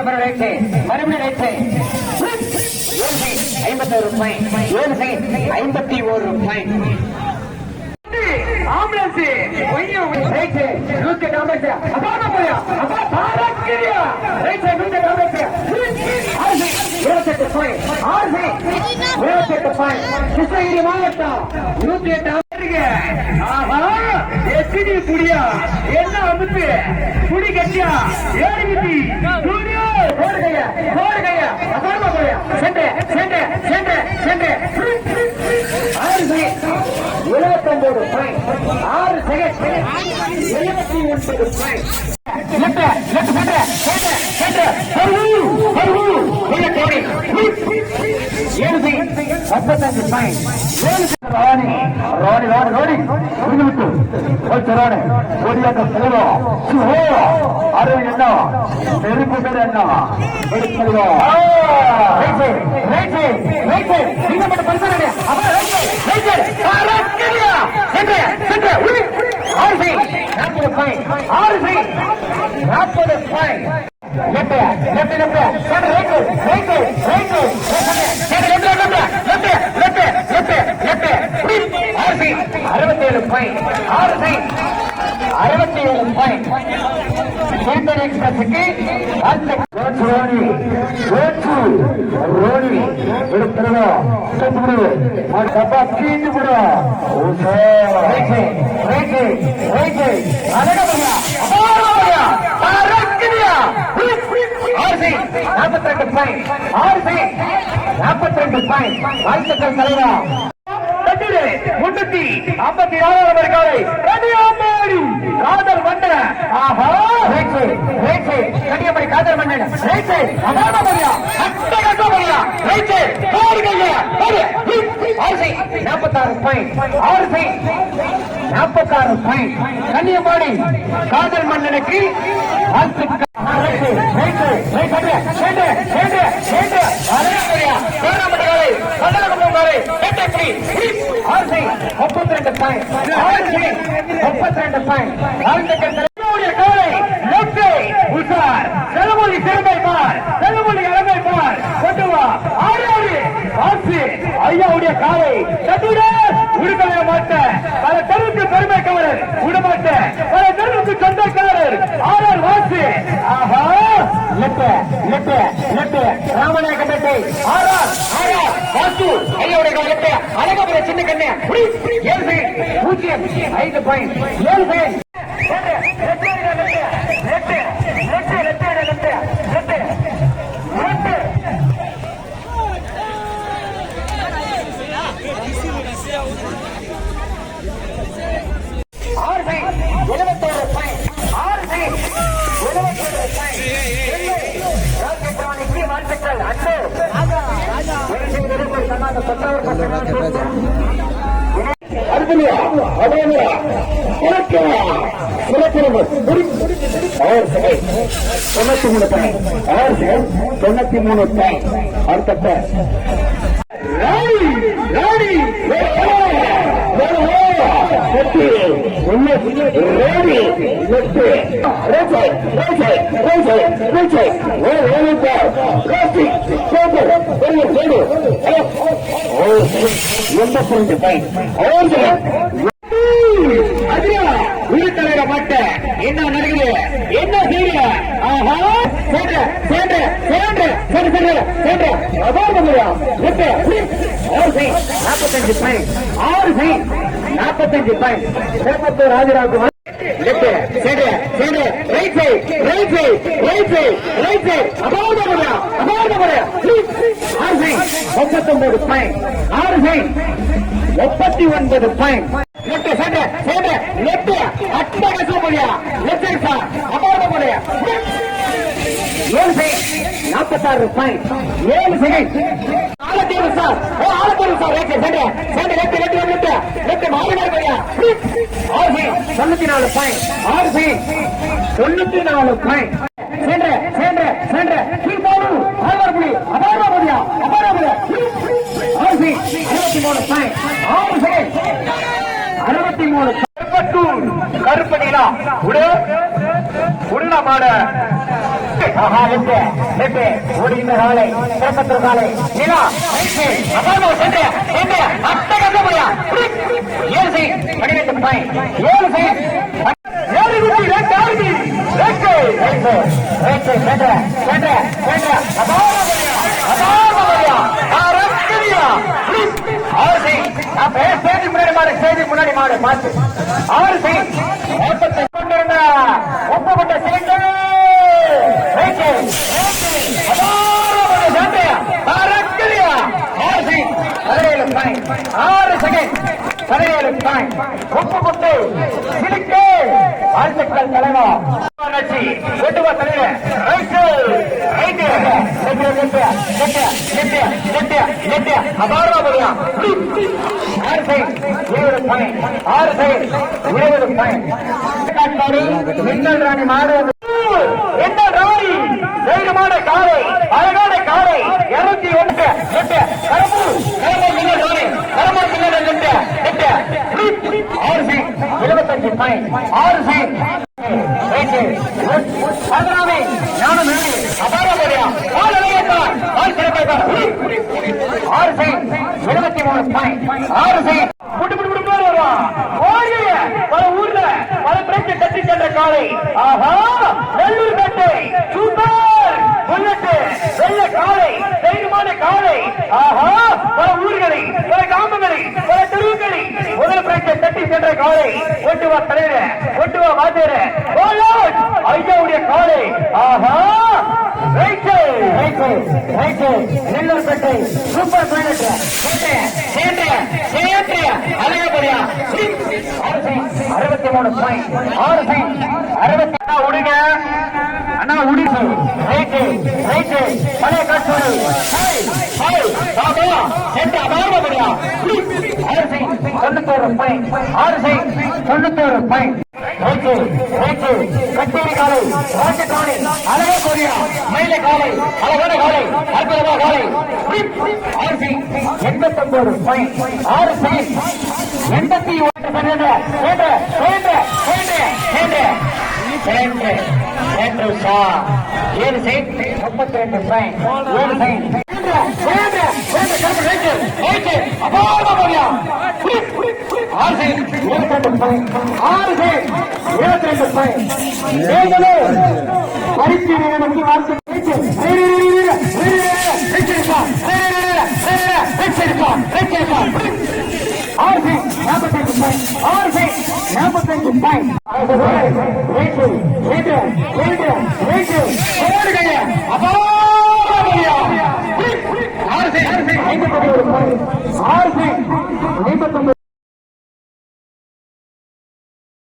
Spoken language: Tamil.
மறுபடியும் மறுபடியும் பாயிண்ட் ஏழு ஐம்பத்தி ஒரு பாயிண்ட் ஆம்புலன்ஸ் ரைட் நூத்தி எட்டு ஆம்புலன்ஸ் போயா அப்பா பாராக்கிறியா ரைட் சைடு நூத்தி எட்டு ஆம்புலன்ஸ் இருபத்தெட்டு பாயிண்ட் இருபத்தெட்டு பாயிண்ட் கிருஷ்ணகிரி மாவட்டம் நூத்தி எட்டு ஆஹா குடியா என்ன அமுத்து குடி கட்டியா ஏழு விதி சூரியா போடுகையா போடுகையா அப்பாடா போயா சென்று சென்று சென்று சென்று ஆறு செகண்ட் இருபத்தொன்பது பாயிண்ட் ஆறு செகண்ட் எழுபத்தி ஒன்பது point left left center center center ஹர்வு ஹர்வு உள்ள கோடி ஏழு செகண்ட் முப்பத்தஞ்சு பாயிண்ட் ஏழு ராணி ராணி ராணி ராணி புரிந்து விட்டு கொஞ்சம் ராணி கொடியாக செல்வம் சுஹோ அருள் என்ன நெருப்பு பேர் என்ன அறுபத்தேழு பாயிண்ட் ஆறு பாயிண்ட் அறுபத்தி ஏழு பாயிண்ட் எக்ஸ்பிரஸுக்கு அந்த கோச் ரோனி கோச் ரோனி எடுத்துருவா தப்பு ಆ ಡಬ್ಬ ಕೀಂದು ಬಿಡು ரைட் ரைட் ரைட் அழக பையா அபார பையா பறக்குதியா ஆறு செய் நாற்பத்தி ரெண்டு பாயிண்ட் ஆறு செய் நாற்பத்தி ரெண்டு பாயிண்ட் வாழ்த்துக்கள் தலைவா முன்னூத்தி ஐம்பத்தி ஆறாவது வருகாலை கன்னியாகுமரி காதல் மன்னன் ஆஹா right side right side Kanyakumari காதல் மன்னன் ரைட் சைடு அபார பையா அட்ட கட்ட பையா ரைட் சைடு போடு கையா போடு ஆறு செய் நாற்பத்தாறு பாயிண்ட் ஆறு செய் நாற்பத்தாறு பாயிண்ட் கன்னியாகுமரி காதல் மன்னனுக்கு வாழ்த்துக்கள் right side, right side, right side, side, side, side. அழகா பையா, பேராமட்ட காலை, கண்டனகுப்பம் காலை, எட்டு புலி, புலி. ஆறு செய் முப்பத்தி ரெண்டு பாயிண்ட் ஆறு முப்பத்தி ரெண்டு பாயிண்ட் வாழ்த்துக்கள் தலைவருடைய உஷார். செலமொழி சிறுமை பார் செலமொழி இளமை பார் கொண்டு வா. ஆறாவது வாசி ஐயாவுடைய காலை. தட்டுட உடுக்கவே மாட்டேன் பல தெருவுக்கு பெருமை கவரர். விடமாட்ட பல தெருவுக்கு சொந்தக்காரர் ஆறார் வாசி. ஆஹா left left left Ramanayakampettai Vasu ஐயாவுடைய கவனத்தை அழகபுர சின்ன கண்ணு பூஜ்ஜியம் ஐந்து பாயிண்ட் ஏழு பாயிண்ட் செய்திருக்கும் சமாத சொத்தவர் அடுத்தலையா அதேலையா உனக்கு சிறப்பிரமு ஆறு செகண்ட் தொண்ணூத்தி ரோசை ரோசை ரோசை ரோசை தொண்ணூத்தி மூணு பாயிண்ட் அடுத்த ராணி ராணி எண்பத்தி ரெண்டு பாயிண்ட் மட்ட என்ன நடக்குது என்ன செய்ய ஆஹா சேன்ற சேன்ற சேன்ற சேன்ற சேன்ற சேன்ற அதான் முடியும் ஆறு செய் நாற்பத்தஞ்சு பாயிண்ட் ஆறு செய் நாற்பத்தஞ்சு point Tiruppattur ராஜராவுக்கு right side right side right side right side ஆறு முப்பத்தொன்பது பாயிண்ட் ஆறு முப்பத்தி ஒன்பது பாயிண்ட் ஏழு நாற்பத்தாறு பாயிண்ட் ஏழு ஆலத்தீவு சார். தொண்ணூத்தி நாலு பாயிண்ட் ஆறு தொண்ணூத்தி நாலு பாயிண்ட் சென்டர் சென்டர் அறுபத்தி மூணு பாயிண்ட் ஆறு செகண்ட் அறுபத்தி மூணு கருப்பட்டூர் கருப்பணிலா உடு உள்ள மாட ஆஹா லெப்ட் லெப்ட் ஓடுகின்ற காலை சிறப்பத்திர காலை நிலா சென்று சென்று முடியா ஏழு செய் பன்னிரெண்டு ஏழு செய் ஏழு குட்டி ரெண்டு ஆறு ரெண்டு ரெண்டு ரெண்டு சென்ற சென்ற சென்ற முடியா ஆறு செய் முன்னாடி மாடு ஸ்டேஜ் முன்னாடி மாடு பார்த்து ஆறு செய் செகண்ட் பதினேழு பாயிண்ட் ஒப்பு கொண்டு சிலுக்கு. வாழ்த்துக்கள் தலைவா. நச்சி வெட்டுவா தலைவர் ரைட்டு. ரைட்டு நெட்டிய நெட்டிய நெட்டிய நெட்டிய நெட்டிய அபாரமா போடுவான் ஆறு சைட் இருபது பாயிண்ட் ஆறு சைட் இருபது பாயிண்ட் மின்னல் ராணி என்ன ராணி வேகமான காலை அழகான காலை. இருநூத்தி ஒன்று எட்டு கரம்பூர் மின்னல் ராணி. கரம்பூர் மின்னல் ஆறு சைட் இருபத்தஞ்சு பாயிண்ட் ஆறு சைட் பதினாவே ஞானம் அபார அபாரபடியா கால் அலையத்தார் கால் சிறப்பார் ஆறு சைட் இருபத்தி மூணு பாயிண்ட் ஆறு புட்டு புட்டு புட்டு போர் வருவான் ஓடிய பல ஊர்ல பல பிரச்சனை தட்டி சென்ற காலை ஆஹா நெல்லூர் பேட்டை சூப்பர் புல்லட்டு வெள்ள காலை தைரியமான காலை ஆஹா பல ஊர்களை பல கிராமங்களை பல தெருவுகளை முதல் பிரச்சனை தட்டி சென்ற காலை ஒட்டுவா தலைவர் ஒட்டுவா வாத்தியர் ஐயாவுடைய காலை. ஆஹா! Right! Right right. Nellore Pettai super சேட்டு அழகப்படியா அறுபத்தி மூணு பாயிண்ட் ஆறு பாயிண்ட் அறுபத்தி அண்ணா உடுங்க. அண்ணா உடுங்க. Right right. பழைய காட்சி பாபா சென்று தொண்ணூத்தோரு பாயிண்ட் ஆறு தொண்ணூத்தோரு பாயிண்ட் காலை அழகா காலை அழகான காலை அற்புதமா காலை. பாயிண்ட் ஆறு எண்பத்தி ஒன்று சா ஏழு முப்பத்தி ரெண்டு பாயிண்ட் ஏழு சைன் அபாரமா ஆறு இருபத்தி ஆறு இருபத்தி ரெண்டு பாயிண்ட் நீங்களே பரிசீலனை வார்த்தை ஆறு நாற்பத்தஞ்சு பாயிண்ட் ஆறு நாற்பத்தஞ்சு பாயிண்ட்